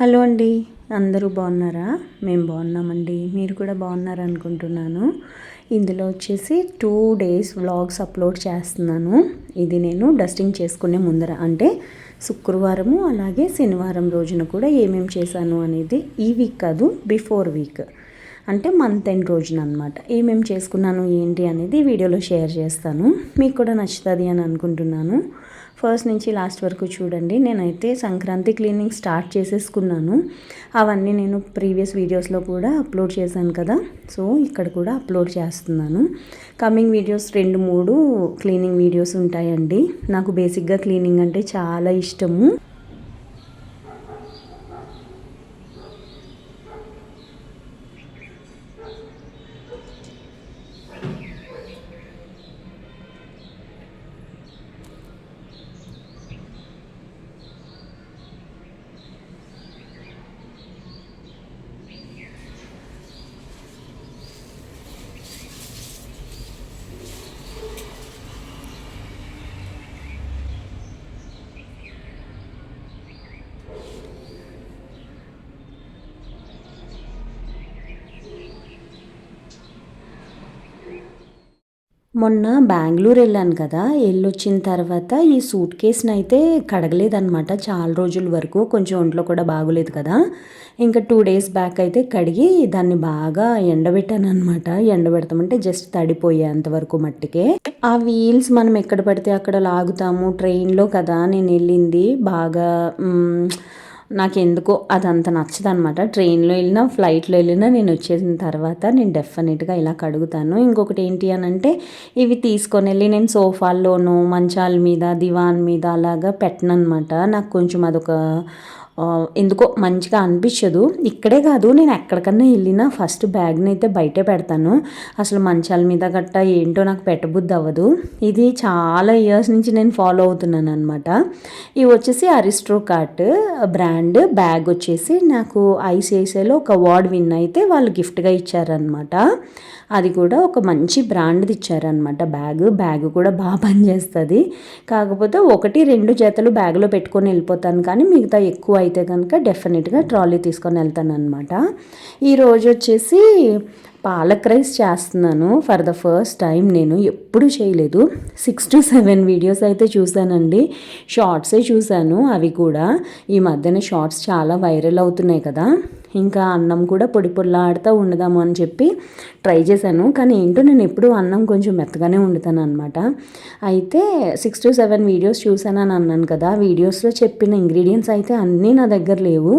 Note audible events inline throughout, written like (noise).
Hello అండి అందరూ బాగున్నారా? మేము బాగున్నామండి. మీరు కూడా బాగున్నారు అనుకుంటున్నాను. ఇందులో వచ్చేసి టూ డేస్ వ్లాగ్స్ అప్లోడ్ చేస్తున్నాను. ఇది నేను డస్టింగ్ చేసుకునే ముందర అంటే శుక్రవారము అలాగే శనివారం రోజున కూడా ఏమేమి చేశాను అనేది ఈ వీక్ కాదు బిఫోర్ వీక్. అంటే మంత్ ఎండ్ రోజున అనమాట ఏమేమి చేసుకున్నాను ఏంటి అనేది వీడియోలో షేర్ చేస్తాను. మీకు కూడా నచ్చుతుంది అని అనుకుంటున్నాను. ఫస్ట్ నుంచి లాస్ట్ వరకు చూడండి. నేనైతే సంక్రాంతి క్లీనింగ్ స్టార్ట్ చేసేసుకున్నాను. అవన్నీ నేను ప్రీవియస్ వీడియోస్లో కూడా అప్లోడ్ చేశాను కదా. సో ఇక్కడ కూడా అప్లోడ్ చేస్తున్నాను. కమింగ్ వీడియోస్ రెండు మూడు క్లీనింగ్ వీడియోస్ ఉంటాయండి. నాకు బేసిక్గా క్లీనింగ్ అంటే చాలా ఇష్టము. మొన్న బెంగళూరు వెళ్ళాను కదా వెళ్ళొచ్చిన తర్వాత ఈ సూట్ కేసుని అయితే కడగలేదనమాట చాలా రోజుల వరకు కొంచెం ఒంట్లో కూడా బాగోలేదు కదా. ఇంకా టూ డేస్ బ్యాక్ అయితే కడిగి దాన్ని బాగా ఎండబెట్టాను అనమాట ఎండబెడతామంటే జస్ట్ తడిపోయే అంతవరకు మట్టికే. ఆ వీల్స్ మనం ఎక్కడ పడితే అక్కడ లాగుతాము. ట్రైన్లో కదా నేను వెళ్ళింది. బాగా నాకు ఎందుకో అదంత నచ్చదనమాట. ట్రైన్లో వెళ్ళినా ఫ్లైట్లో వెళ్ళినా నేను వచ్చేసిన తర్వాత నేను డెఫినెట్గా ఇలా కడుగుతాను. ఇంకొకటి ఏంటి అని అంటే ఇవి తీసుకొని వెళ్ళి నేను సోఫాల్లోనూ మంచాల మీద దివాన్ మీద అలాగా పెట్టనమాట నాకు కొంచెం అదొక ఎందుకో మంచిగా అనిపించదు. ఇక్కడే కాదు నేను ఎక్కడికన్నా వెళ్ళినా ఫస్ట్ బ్యాగ్ని అయితే బయటే పెడతాను. అసలు మంచాల మీద గట్ట ఏంటో నాకు పెట్టబుద్ధి అవ్వదు. ఇది చాలా ఇయర్స్ నుంచి నేను ఫాలో అవుతున్నాను అనమాట ఇవి వచ్చేసి అరిస్ట్రో కార్ట్ బ్రాండ్ బ్యాగ్ వచ్చేసి నాకు ఐసిఐసిఐలో ఒక అవార్డ్ విన్ అయితే వాళ్ళు గిఫ్ట్గా ఇచ్చారనమాట అది కూడా ఒక మంచి బ్రాండ్ది ఇచ్చారనమాట బ్యాగ్ బ్యాగ్ కూడా బాగా పనిచేస్తుంది. కాకపోతే ఒకటి రెండు జతలు బ్యాగ్లో పెట్టుకొని వెళ్ళిపోతాను. కానీ మిగతా ఎక్కువ అయితే కనుక డెఫినెట్గా ట్రాలీ తీసుకొని వెళ్తాను అనమాట ఈరోజు వచ్చేసి పాలక్ రైస్ చేస్తున్నాను. ఫర్ ద ఫస్ట్ టైం నేను ఎప్పుడు చేయలేదు. సిక్స్ టు సెవెన్ వీడియోస్ అయితే చూశానండి. షార్ట్సే చూశాను. అవి కూడా ఈ మధ్యన షార్ట్స్ చాలా వైరల్ అవుతున్నాయి కదా. ఇంకా అన్నం కూడా పొడి పొడిలాడుతూ ఉండదాము అని చెప్పి ట్రై చేశాను. కానీ ఏంటో నేను ఎప్పుడూ అన్నం కొంచెం మెత్తగానే వండుతాను అనమాట అయితే సిక్స్ టు సెవెన్ వీడియోస్ చూసానని అన్నాను కదా. వీడియోస్లో చెప్పిన ఇంగ్రీడియంట్స్ అయితే అన్నీ నా దగ్గర లేవు.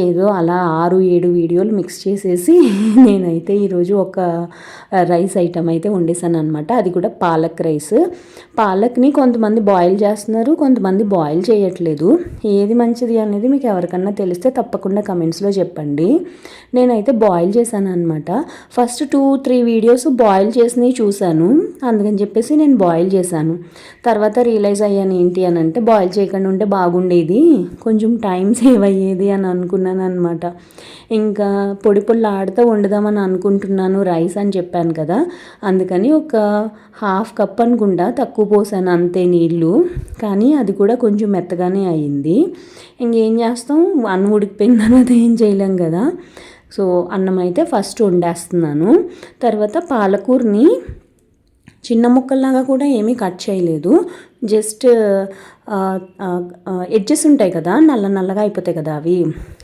ఏదో అలా ఆరు ఏడు వీడియోలు మిక్స్ చేసేసి (laughs) నేనైతే ఈరోజు ఒక రైస్ ఐటమ్ అయితే వండేసాను అనమాట అది కూడా పాలక్ రైస్. పాలక్ని కొంతమంది బాయిల్ చేస్తున్నారు కొంతమంది బాయిల్ చేయట్లేదు. ఏది మంచిది అనేది మీకు ఎవరికన్నా తెలిస్తే తప్పకుండా కమెంట్స్లో చెప్పండి. నేనైతే బాయిల్ చేశాను అనమాట first two three videos boil చేసినవి చూశాను. అందుకని చెప్పేసి నేను బాయిల్ చేశాను. తర్వాత రియలైజ్ అయ్యాను ఏంటి అని అంటే బాయిల్ చేయకుండా ఉంటే బాగుండేది. కొంచెం టైం సేవ్ అయ్యేది అని అనుకున్నాను అనమాట ఇంకా పొడి పొళ్ళు వండుదామని అనుకుంటున్నాను రైస్ అని చెప్పాను కదా. అందుకని ఒక హాఫ్ కప్ అనుకుండా తక్కువ పోసాను అంతే నీళ్ళు. కానీ అది కూడా కొంచెం మెత్తగానే అయింది. ఇంకేం చేస్తాం? అన్నం ఉడికిపోయిన తర్వాత ఏం చేయలేం కదా. సో అన్నం అయితే ఫస్ట్ వండేస్తున్నాను. తర్వాత పాలకూరని చిన్న ముక్కల్లాగా కూడా ఏమీ కట్ చేయలేదు. జస్ట్ ఎడ్జెస్ ఉంటాయి కదా నల్ల నల్లగా అయిపోతాయి కదా అవి.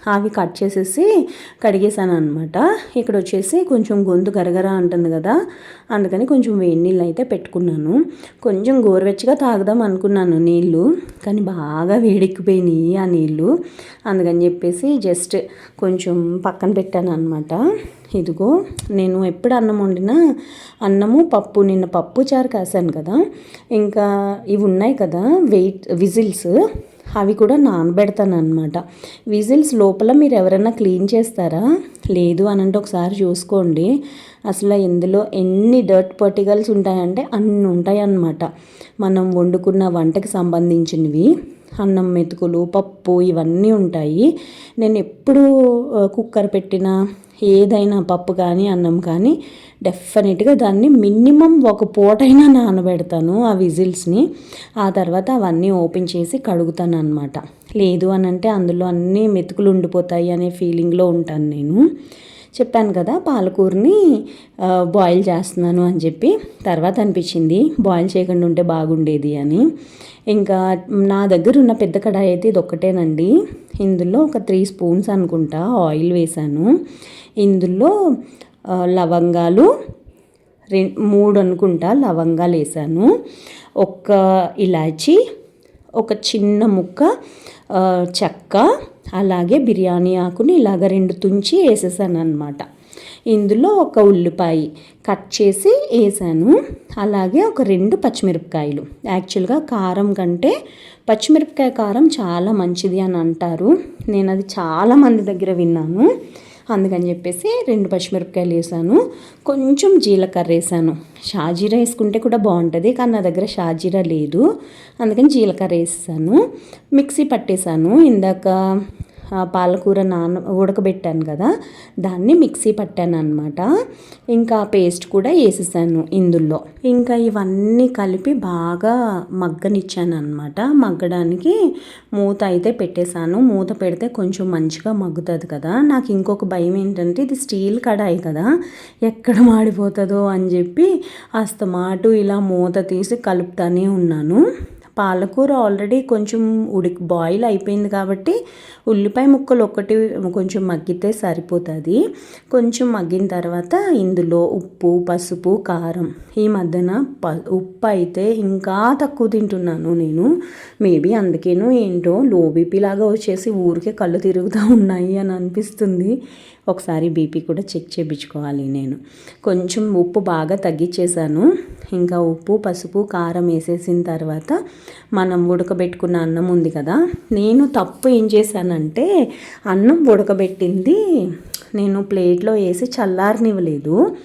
అవి కట్ చేసేసి కడిగేసాను అనమాట ఇక్కడ వచ్చేసి కొంచెం గొంతు గరగర అంటుంది కదా అందుకని కొంచెం వేడి నీళ్ళు అయితే పెట్టుకున్నాను. కొంచెం గోరువెచ్చగా తాగుదాం అనుకున్నాను నీళ్ళు కానీ బాగా వేడెక్కిపోయినాయి ఆ నీళ్ళు. అందుకని చెప్పేసి జస్ట్ కొంచెం పక్కన పెట్టాను అనమాట ఇదిగో నేను ఎప్పుడు అన్నం వండినా అన్నము పప్పు నిన్న పప్పు చారు కాసాను కదా ఇంకా ఇవి ఉన్నాయి కదా వెయిట్ విజిల్స్. అవి కూడా నానబెడతాను అనమాట విజిల్స్ లోపల మీరు ఎవరైనా క్లీన్ చేస్తారా? లేదు అని అంటే ఒకసారి చూసుకోండి. అసలు ఇందులో ఎన్ని డర్ట్ పర్టికల్స్ ఉంటాయంటే అన్ని ఉంటాయి అన్నమాట మనం వండుకున్న వంటకి సంబంధించినవి. అన్నం మెతుకులు పప్పు ఇవన్నీ ఉంటాయి. నేను ఎప్పుడు కుక్కర్ పెట్టిన ఏదైనా పప్పు కానీ అన్నం కానీ డెఫినెట్గా దాన్ని మినిమం ఒక పూటైనా నానబెడతాను ఆ విజిల్స్ని. ఆ తర్వాత అవన్నీ ఓపెన్ చేసి కడుగుతాను అనమాట లేదు అని అంటే అందులో అన్నీ మెతుకులు ఉండిపోతాయి అనే ఫీలింగ్లో ఉంటాను నేను. చెప్పాను కదా పాలకూరని బాయిల్ చేస్తున్నాను అని చెప్పి. తర్వాత అనిపించింది బాయిల్ చేయకుండా ఉంటే బాగుండేది అని. ఇంకా నా దగ్గర ఉన్న పెద్ద కడాయి అయితే ఇది ఒక్కటేనండి. ఇందులో ఒక త్రీ స్పూన్స్ అనుకుంటా ఆయిల్ వేసాను ఇందులో లవంగాలు రె మూడు అనుకుంటా లవంగాలు వేసాను ఒక ఇలాచి ఒక చిన్న ముక్క చెక్క అలాగే బిర్యానీ ఆకుని ఇలాగ రెండు తుంచి వేసేసాను అనమాట ఇందులో ఒక ఉల్లిపాయ కట్ చేసి వేసాను. అలాగే ఒక రెండు పచ్చిమిరపకాయలు. యాక్చువల్గా కారం కంటే పచ్చిమిరపకాయ కారం చాలా మంచిది అని అంటారు. నేను అది చాలా మంది దగ్గర విన్నాను. అందుకని చెప్పేసి రెండు పచ్చిమిరపకాయలు వేసాను. కొంచెం జీలకర్ర వేసాను. షాజీరా వేసుకుంటే కూడా బాగుంటుంది కానీ నా దగ్గర షాజీరా లేదు. అందుకని జీలకర్ర వేసాను. మిక్సీ పట్టేశాను ఇందాక పాలకూర నాన ఉడకబెట్టాను కదా దాన్ని మిక్సీ పట్టాను అనమాట ఇంకా పేస్ట్ కూడా వేసేసాను ఇందులో ఇంకా ఇవన్నీ కలిపి బాగా మగ్గనిచ్చాను అనమాట మగ్గడానికి మూత అయితే పెట్టేశాను. మూత పెడితే కొంచెం మంచిగా మగ్గుతుంది కదా. నాకు ఇంకొక భయం ఏంటంటే ఇది స్టీల్ కడాయి కదా ఎక్కడ మాడిపోతుందో అని చెప్పి అస్తమాటు ఇలా మూత తీసి కలుపుతానే ఉన్నాను. పాలకూర ఆల్రెడీ కొంచెం ఉడికి బాయిల్ అయిపోయింది కాబట్టి ఉల్లిపాయ ముక్కలు ఒకటి కొంచెం మగ్గితే సరిపోతుంది. కొంచెం మగ్గిన తర్వాత ఇందులో ఉప్పు పసుపు కారం ఈ మధ్యన ప ఉప్పు అయితే ఇంకా తక్కువ తింటున్నాను నేను. మేబీ అందుకేనో ఏంటో లో బీపీ లాగా వచ్చేసి ఊరికే కళ్ళు తిరుగుతూ ఉన్నాయి అని అనిపిస్తుంది. ఒకసారి బీపీ కూడా చెక్ చేయించుకోవాలి నేను. కొంచెం ఉప్పు బాగా తగ్గించేసాను ఇంకా ఉప్పు పసుపు కారం వేసేసిన తర్వాత మనం ఉడకబెట్టుకున్న అన్నం ఉంది కదా నేను తప్పు ఏం చేశానంటే అన్నం ఉడకబెట్టింది నేను ప్లేట్లో వేసి చల్లారనివ్వలేదు.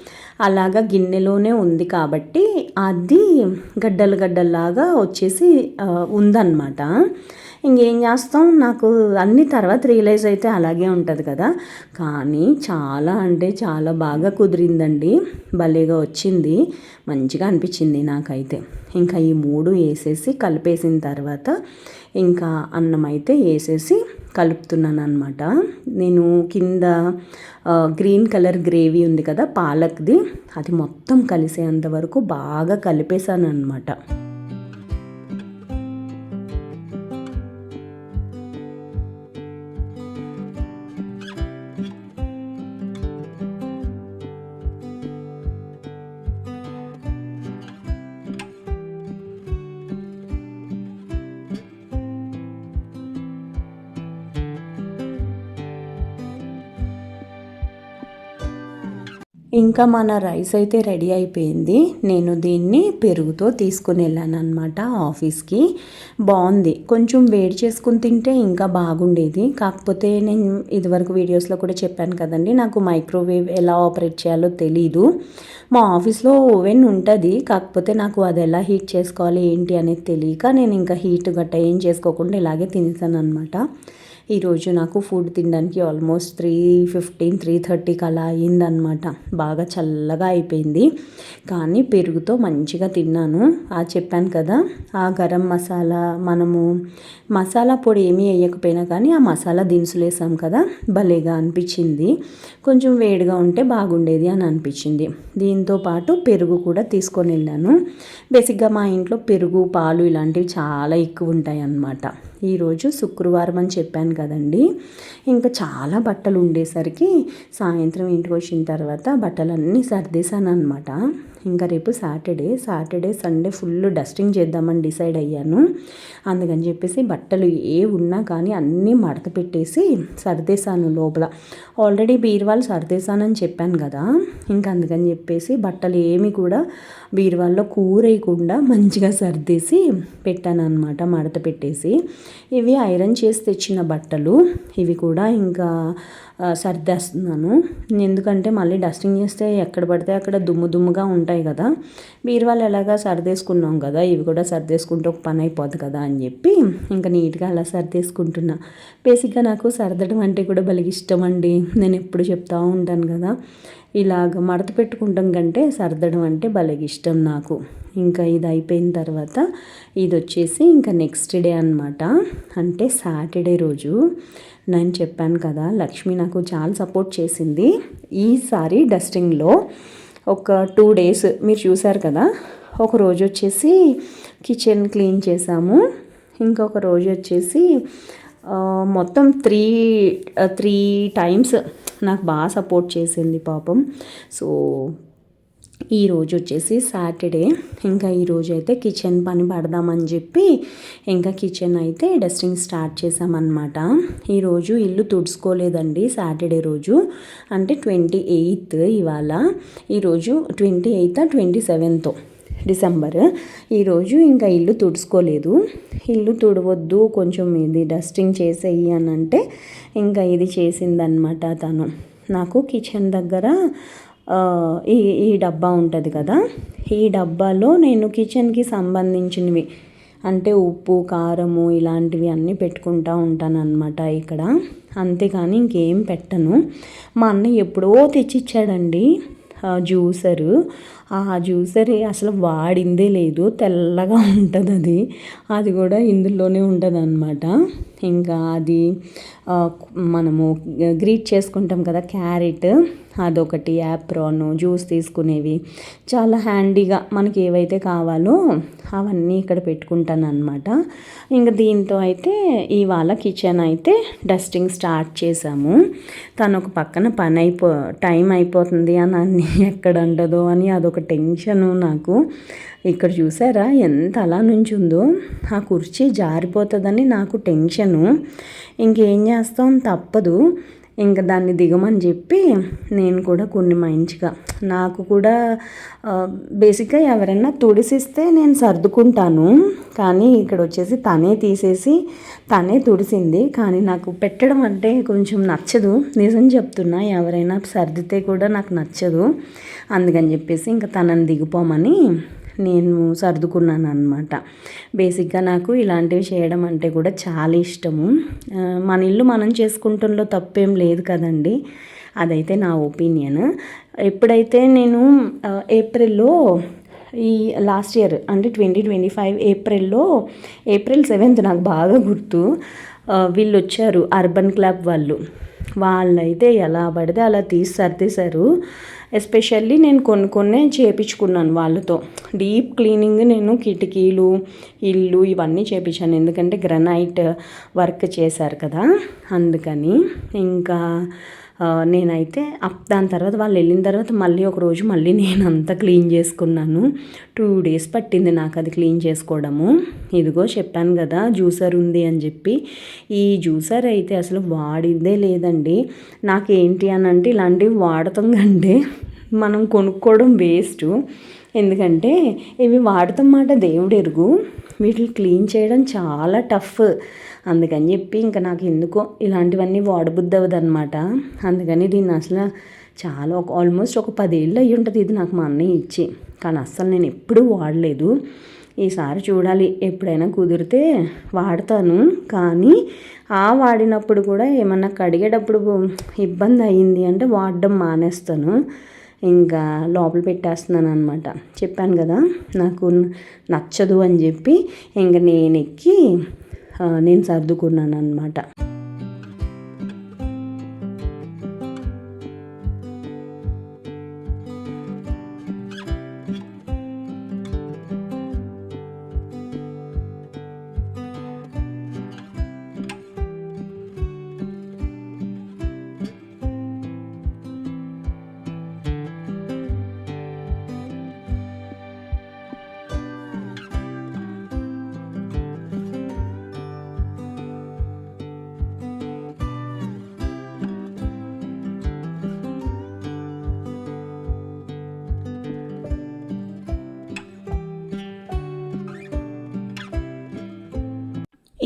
అలాగా గిన్నెలోనే ఉంది కాబట్టి అది గడ్డలు గడ్డల్లాగా వచ్చేసి ఉందన్నమాట. ఇంకేం చేస్తాం? నాకు అన్ని తర్వాత రియలైజ్ అయితే అలాగే ఉంటుంది కదా. కానీ చాలా అంటే చాలా బాగా కుదిరిందండి. భలేగా వచ్చింది. మంచిగా అనిపించింది నాకైతే. ఇంకా ఈ మూడు వేసేసి కలిపేసిన తర్వాత ఇంకా అన్నం అయితే వేసేసి కలుపుతున్నాను అనమాట నేను కింద గ్రీన్ కలర్ గ్రేవీ ఉంది కదా పాలక్ది అది మొత్తం కలిసేంత వరకు బాగా కలిపేశాను అనమాట ఇంకా మన రైస్ అయితే రెడీ అయిపోయింది. నేను దీన్ని పెరుగుతో తీసుకుని వెళ్ళాను అనమాట ఆఫీస్కి. బాగుంది కొంచెం వేడి చేసుకుని తింటే ఇంకా బాగుండేది. కాకపోతే నేను ఇదివరకు వీడియోస్లో కూడా చెప్పాను కదండి నాకు మైక్రోవేవ్ ఎలా ఆపరేట్ చేయాలో తెలీదు. మా ఆఫీస్లో ఓవెన్ ఉంటుంది. కాకపోతే నాకు అది ఎలా హీట్ చేసుకోవాలి ఏంటి అనేది తెలియక నేను ఇంకా హీట్ గట్ట ఏం చేసుకోకుండా ఇలాగే తినేసాను అనమాట ఈరోజు నాకు ఫుడ్ తినడానికి ఆల్మోస్ట్ త్రీ ఫిఫ్టీన్ త్రీ థర్టీకి అలా అయిందనమాట బాగా చల్లగా అయిపోయింది. కానీ పెరుగుతో మంచిగా తిన్నాను. ఆ చెప్పాను కదా ఆ గరం మసాలా మనము మసాలా పొడి ఏమీ వేయకపోయినా కానీ ఆ మసాలా దినుసులు వేసాం కదా భలేగా అనిపించింది. కొంచెం వేడిగా ఉంటే బాగుండేది అని అనిపించింది. దీంతో పాటు పెరుగు కూడా తీసుకొని వెళ్ళాను. బేసిక్గా మా ఇంట్లో పెరుగు పాలు ఇలాంటివి చాలా ఎక్కువ ఉంటాయి అన్నమాట ఈరోజు శుక్రవారం అని చెప్పాను కదండి. ఇంకా చాలా బట్టలు ఉండేసరికి సాయంత్రం ఇంటికి వచ్చిన తర్వాత బట్టలన్నీ సర్దేశాను అనమాట ఇంకా రేపు Saturday Saturday Sunday full dusting చేద్దామని డిసైడ్ అయ్యాను. అందుకని చెప్పేసి బట్టలు ఏ ఉన్నా కానీ అన్నీ మడత పెట్టేసి సర్దేశాను లోపల. ఆల్రెడీ బీరువాలు సర్దేశానని చెప్పాను కదా. ఇంకా అందుకని చెప్పేసి బట్టలు ఏమి కూడా బీరువాల్లో కూరేయకుండా మంచిగా సర్దేసి పెట్టాను అనమాట మడత పెట్టేసి. ఇవి ఐరన్ చేసి తెచ్చిన బట్టలు. ఇవి కూడా ఇంకా సర్దేస్తున్నాను. ఎందుకంటే మళ్ళీ డస్టింగ్ చేస్తే ఎక్కడ పడితే అక్కడ దుమ్ము దుమ్ముగా ఉంటాయి ఉంటాయి కదా. బీరువాళ్ళు ఎలాగా సర్దేసుకున్నాం కదా ఇవి కూడా సర్దేసుకుంటే ఒక పని అయిపోద్ది కదా అని చెప్పి ఇంకా నీట్గా అలా సర్దేసుకుంటున్నా. బేసిక్గా నాకు సర్దడం అంటే కూడా భలే ఇష్టం అండి. నేను ఎప్పుడు చెప్తా ఉంటాను కదా ఇలాగ మడత పెట్టుకుంటాం కంటే సర్దడం అంటే భలే ఇష్టం నాకు. ఇంకా ఇది అయిపోయిన తర్వాత ఇది వచ్చేసి ఇంకా నెక్స్ట్ డే అనమాట అంటే సాటర్డే రోజు నేను చెప్పాను కదా లక్ష్మి నాకు చాలా సపోర్ట్ చేసింది. ఈసారి డస్టింగ్లో ఒక టూ డేస్ మీరు చూసారు కదా ఒక రోజు వచ్చేసి కిచెన్ క్లీన్ చేసాము. ఇంకొక రోజు వచ్చేసి మొత్తం త్రీ త్రీ టైమ్స్ నాకు బాగా సపోర్ట్ చేసింది పాపం. సో ఈరోజు వచ్చేసి సాటర్డే. ఇంకా ఈరోజు అయితే కిచెన్ పని పడదామని చెప్పి ఇంకా కిచెన్ అయితే డస్టింగ్ స్టార్ట్ చేసామన్నమాట ఈరోజు ఇల్లు తుడుచుకోలేదండి సాటర్డే రోజు. అంటే ట్వంటీ ఎయిత్ ఇవాళ. ఈరోజు twenty eighth twenty seventh December. ఈరోజు ఇంకా ఇల్లు తుడుచుకోలేదు. ఇల్లు తుడవద్దు కొంచెం ఇది డస్టింగ్ చేసేయి అని అంటే ఇంకా ఇది చేసిందనమాట తను. నాకు కిచెన్ దగ్గర ఈ ఈ డబ్బా ఉంటుంది కదా? ఈ డబ్బాలో నేను కిచెన్కి సంబంధించినవి అంటే ఉప్పు కారము ఇలాంటివి అన్నీ పెట్టుకుంటూ ఉంటానన్నమాట ఇక్కడ. అంతేకాని ఇంకేం పెట్టను. మా అన్నయ్య ఎప్పుడో తెచ్చిచ్చాడండి జ్యూసరు. ఆ జ్యూసర్ అసలు వాడిందే లేదు తెల్లగా ఉంటుంది అది అది కూడా ఇందులోనే ఉంటుంది అనమాట ఇంకా అది మనము గ్రీట్ చేసుకుంటాం కదా క్యారెట్ అదొకటి యాప్రాన్ జ్యూస్ తీసుకునేవి. చాలా హ్యాండీగా మనకి ఏవైతే కావాలో అవన్నీ ఇక్కడ పెట్టుకుంటాను అనమాట ఇంకా దీంతో అయితే ఇవాళ కిచెన్ అయితే డస్టింగ్ స్టార్ట్ చేసాము తను ఒక పక్కన పని అయిపో టైం అయిపోతుంది అని అన్ని ఎక్కడ ఉండదు అని అదొక టెన్షను నాకు. ఇక్కడ చూసారా ఎంత అలా నుంచి ఉందో ఆ కుర్చీ జారిపోతుందని నాకు టెన్షను. ఇంకేం చేస్తాం? తప్పదు. ఇంకా దాన్ని దిగమని చెప్పి నేను కూడా కొన్ని మంచిగా నాకు కూడా బేసిక్గా ఎవరైనా తుడిసిస్తే నేను సర్దుకుంటాను. కానీ ఇక్కడ వచ్చేసి తనే తీసేసి తనే తుడిసింది. కానీ నాకు పెట్టడం అంటే కొంచెం నచ్చదు. నిజం చెప్తున్నా ఎవరైనా సర్దితే కూడా నాకు నచ్చదు. అందుకని చెప్పేసి ఇంకా తనని దిగిపోమని నేను సర్దుకున్నాను అనమాట బేసిక్గా నాకు ఇలాంటివి చేయడం అంటే కూడా చాలా ఇష్టము. మన ఇల్లు మనం చేసుకుంటంలో తప్పేం లేదు కదండి. అదైతే నా ఒపీనియన్. ఎప్పుడైతే నేను ఏప్రిల్లో ఈ లాస్ట్ ఇయర్ అంటే ట్వంటీ ట్వంటీ ఫైవ్ ఏప్రిల్లో ఏప్రిల్ సెవెంత్ నాకు బాగా గుర్తు. వీళ్ళు వచ్చారు అర్బన్ క్లబ్ వాళ్ళు. వాళ్ళైతే ఎలా పడితే అలా తీసి సర్దేశారు. ఎస్పెషల్లీ నేను కొన్ని కొన్ని చేయించుకున్నాను వాళ్ళతో. డీప్ క్లీనింగ్ నేను కిటికీలు ఇల్లు ఇవన్నీ చేయించాను ఎందుకంటే గ్రనైట్ వర్క్ చేశారు కదా అందుకని. ఇంకా నేనైతే దాని తర్వాత వాళ్ళు వెళ్ళిన తర్వాత మళ్ళీ ఒక రోజు మళ్ళీ నేను అంతా క్లీన్ చేసుకున్నాను. టూ డేస్ పట్టింది నాకు అది క్లీన్ చేసుకోవడము. ఇదిగో చెప్పాను కదా జ్యూసర్ ఉంది అని చెప్పి. ఈ జ్యూసర్ అయితే అసలు వాడిందే లేదండి. నాకేంటి అని అంటే ఇలాంటివి వాడతాం కంటే మనం కొనుక్కోవడం వేస్ట్ ఎందుకంటే ఇవి వాడతాం మాట దేవుడు ఎరుగు. వీటిని క్లీన్ చేయడం చాలా టఫ్ అందుకని చెప్పి ఇంకా నాకు ఎందుకో ఇలాంటివన్నీ వాడబుద్ధి అవ్వదు అనమాట అందుకని దీన్ని అసలు చాలా ఒక ఆల్మోస్ట్ ఒక పదేళ్ళు అయ్యి ఉంటుంది ఇది నాకు మా అన్నయ్య ఇచ్చి. కానీ అస్సలు నేను ఎప్పుడూ వాడలేదు. ఈసారి చూడాలి ఎప్పుడైనా కుదిరితే వాడతాను. కానీ ఆ వాడినప్పుడు కూడా ఏమన్నా కడిగేటప్పుడు ఇబ్బంది అయ్యింది అంటే వాడడం మానేస్తాను. ఇంకా లోపల పెట్టేస్తున్నాను అనమాట చెప్పాను కదా నాకు నచ్చదు అని చెప్పి ఇంకా నేను ఎక్కి నేను సర్దుకున్నాను అనమాట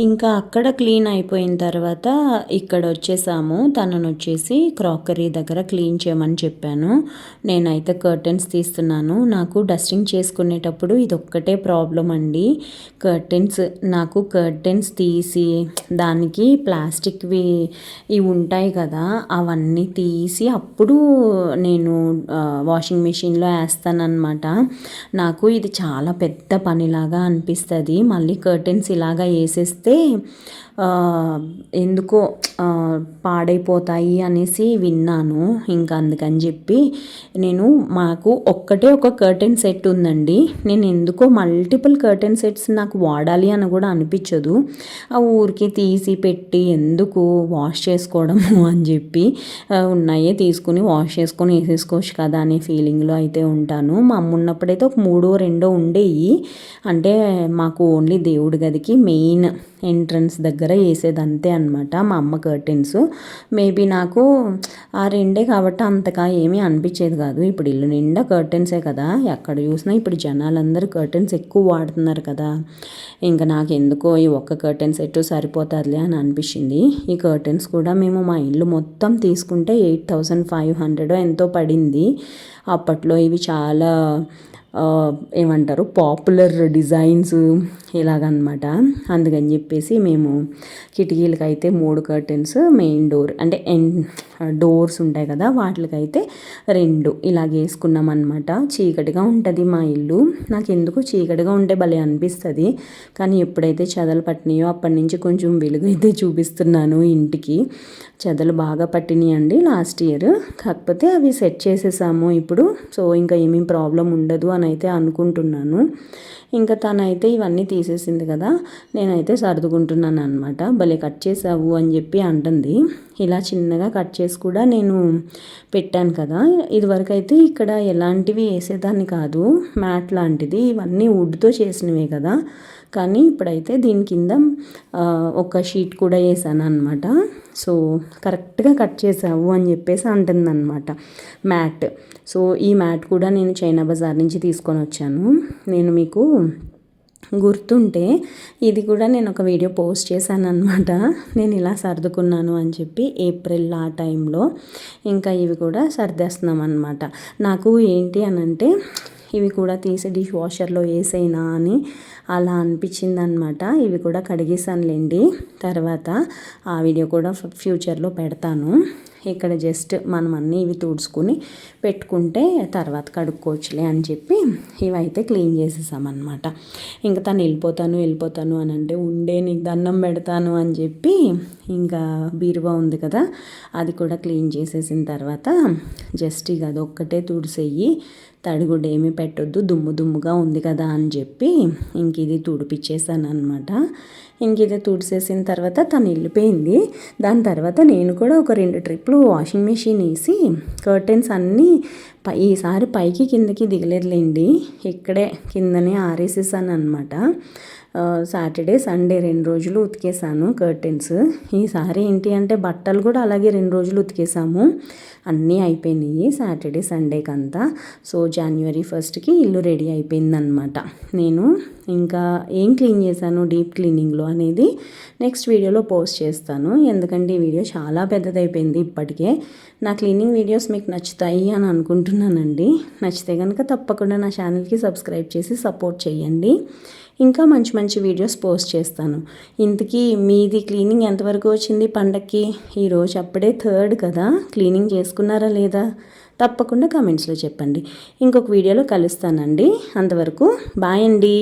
ఇంకా అక్కడ క్లీన్ అయిపోయిన తర్వాత ఇక్కడ వచ్చేసాము తనను వచ్చేసి క్రాకరీ దగ్గర క్లీన్ చేయమని చెప్పాను. నేనైతే కర్టెన్స్ తీస్తున్నాను. నాకు డస్టింగ్ చేసుకునేటప్పుడు ఇది ఒక్కటే ప్రాబ్లం అండి. కర్టెన్స్ నాకు కర్టెన్స్ తీసి దానికి ప్లాస్టిక్వి ఇవి ఉంటాయి కదా అవన్నీ తీసి అప్పుడు నేను వాషింగ్ మిషన్లో వేస్తానన్నమాట నాకు ఇది చాలా పెద్ద పనిలాగా అనిపిస్తుంది. మళ్ళీ కర్టెన్స్ ఇలాగా వేసేస్తే చేస్తే ఎందుకో పాడైపోతాయి అనేసి విన్నాను. ఇంకా అందుకని చెప్పి నేను మాకు ఒక్కటే ఒక కర్టెన్ సెట్ ఉందండి. నేను ఎందుకో మల్టిపుల్ కర్టెన్ సెట్స్ నాకు వాడాలి అని కూడా అనిపించదు. ఆ ఊరికి తీసి పెట్టి ఎందుకు వాష్ చేసుకోవడము (laughs) అని చెప్పి ఉన్నాయే తీసుకుని వాష్ చేసుకొని వేసేసుకోవచ్చు కదా అనే ఫీలింగ్లో అయితే ఉంటాను. మా అమ్మ ఉన్నప్పుడైతే ఒక మూడో రెండో ఉండేవి అంటే మాకు ఓన్లీ దేవుడి గదికి మెయిన్ ఎంట్రన్స్ దగ్గర వేసేది అంతే అనమాట మా అమ్మ కర్టెన్స్ మేబీ నాకు ఆ రెండే కాబట్టి అంతగా ఏమీ అనిపించేది కాదు. ఇప్పుడు ఇల్లు నిండా కర్టెన్సే కదా. ఎక్కడ చూసినా ఇప్పుడు జనాలందరూ కర్టెన్స్ ఎక్కువ వాడుతున్నారు కదా. ఇంకా నాకు ఎందుకో ఈ ఒక్క కర్టెన్ సెట్ సరిపోతుందిలే అని అనిపించింది. ఈ కర్టెన్స్ కూడా మేము మా ఇల్లు మొత్తం తీసుకుంటే ఎయిట్ థౌజండ్ ఫైవ్ హండ్రెడ్ ఎంతో పడింది. అప్పట్లో ఇవి చాలా ఏమంటారు పాపులర్ డిజైన్స్ ఇలాగనమాట. అందుకని చెప్పేసి మేము కిటికీలకైతే మూడు కర్టెన్స్ మెయిన్ డోర్ అంటే ఎన్ డోర్స్ ఉంటాయి కదా వాటికైతే రెండు ఇలాగ వేసుకున్నాం అనమాట చీకటిగా ఉంటుంది మా ఇల్లు. నాకు ఎందుకు చీకటిగా ఉంటే భలే అనిపిస్తుంది. కానీ ఎప్పుడైతే చెదలు పట్టినాయో అప్పటి నుంచి కొంచెం వెలుగు అయితే చూపిస్తున్నాను ఇంటికి. చెదలు బాగా పట్టినాయి అండి లాస్ట్ ఇయర్. కాకపోతే అవి సెట్ చేసేసాము ఇప్పుడు. సో ఇంకా ఏమేమి ప్రాబ్లం ఉండదు అని అయితే అనుకుంటున్నాను. ఇంకా తనైతే ఇవన్నీ తీసేసింది కదా నేనైతే సర్దుకుంటున్నాను అనమాట భలే కట్ చేసావు అని చెప్పి అంటుంది. ఇలా చిన్నగా కట్ చేసి కూడా నేను పెట్టాను కదా. ఇదివరకు అయితే ఇక్కడ ఎలాంటివి వేసేదాన్ని కాదు. మ్యాట్ లాంటిది ఇవన్నీ వుడ్తో చేసినవే కదా. కానీ ఇప్పుడైతే దీని కింద ఒక షీట్ కూడా వేసాను అనమాట సో కరెక్ట్గా కట్ చేసావు అని చెప్పేసి అంటుందన్నమాట మ్యాట్. సో ఈ మ్యాట్ కూడా నేను చైనా బజార్ నుంచి తీసుకొని వచ్చాను. నేను మీకు గుర్తుంటే ఇది కూడా నేను ఒక వీడియో పోస్ట్ చేశాను అనమాట నేను ఇలా సర్దుకున్నాను అని చెప్పి ఏప్రిల్ ఆ టైంలో ఇంకా ఇవి కూడా సర్దేస్తున్నాం అనమాట నాకు ఏంటి అని అంటే ఇవి కూడా తీసి డిష్ వాషర్లో వేసేనా అని అలా అనిపించింది అనమాట ఇవి కూడా కడిగేసానులేండి తర్వాత ఆ వీడియో కూడా ఫ్యూచర్లో పెడతాను. ఇక్కడ జస్ట్ మనం అన్నీ ఇవి తుడుచుకుని పెట్టుకుంటే తర్వాత కడుక్కోవచ్చులే అని చెప్పి ఇవైతే క్లీన్ చేసేసామన్నమాట. ఇంకా తను వెళ్ళిపోతాను వెళ్ళిపోతాను అని అంటే ఉండే నీకు దండం పెడతాను అని చెప్పి ఇంకా బీరువా ఉంది కదా అది కూడా క్లీన్ చేసేసిన తర్వాత జస్ట్ ఇక అది ఒక్కటే తుడిసేయి తడిగుడ్డ ఏమీ పెట్టొద్దు దుమ్ము దుమ్ముగా ఉంది కదా అని చెప్పి ఇంక ఇది తుడిపిచ్చేసాను అనమాట ఇంక ఇది తుడిసేసిన తర్వాత తను వెళ్ళిపోయింది. దాని తర్వాత నేను కూడా ఒక రెండు ట్రిప్లు వాషింగ్ మెషిన్ వేసి కర్టెన్స్ అన్నీ పై ఈసారి పైకి కిందకి దిగలేదులేండి. ఇక్కడే కిందనే ఆరేసేసాను అనమాట సాటర్డే సండే రెండు రోజులు ఉతికేసాను కర్టెన్స్. ఈసారి ఏంటి అంటే బట్టలు కూడా అలాగే రెండు రోజులు ఉతికేసాము. అన్నీ అయిపోయినాయి సాటర్డే సండేకి అంతా. సో జనవరి ఫస్ట్కి ఇల్లు రెడీ అయిపోయిందనమాట నేను ఇంకా ఏం క్లీన్ చేశాను డీప్ క్లీనింగ్లో అనేది నెక్స్ట్ వీడియోలో పోస్ట్ చేస్తాను. ఎందుకంటే ఈ వీడియో చాలా పెద్దదైపోయింది ఇప్పటికే. నా క్లీనింగ్ వీడియోస్ మీకు నచ్చుతాయి అని అనుకుంటున్నానండి. నచ్చితే కనుక తప్పకుండా నా ఛానల్కి సబ్స్క్రైబ్ చేసి సపోర్ట్ చేయండి. ఇంకా మంచి మంచి వీడియోస్ పోస్ట్ చేస్తాను. ఇంతకీ మీది క్లీనింగ్ ఎంతవరకు వచ్చింది పండక్కి? ఈరోజు అప్పుడే థర్డ్ కదా? క్లీనింగ్ చేసుకున్నారా లేదా? తప్పకుండా కమెంట్స్లో చెప్పండి. ఇంకొక వీడియోలో కలుస్తానండి. అంతవరకు బాయ్ అండి.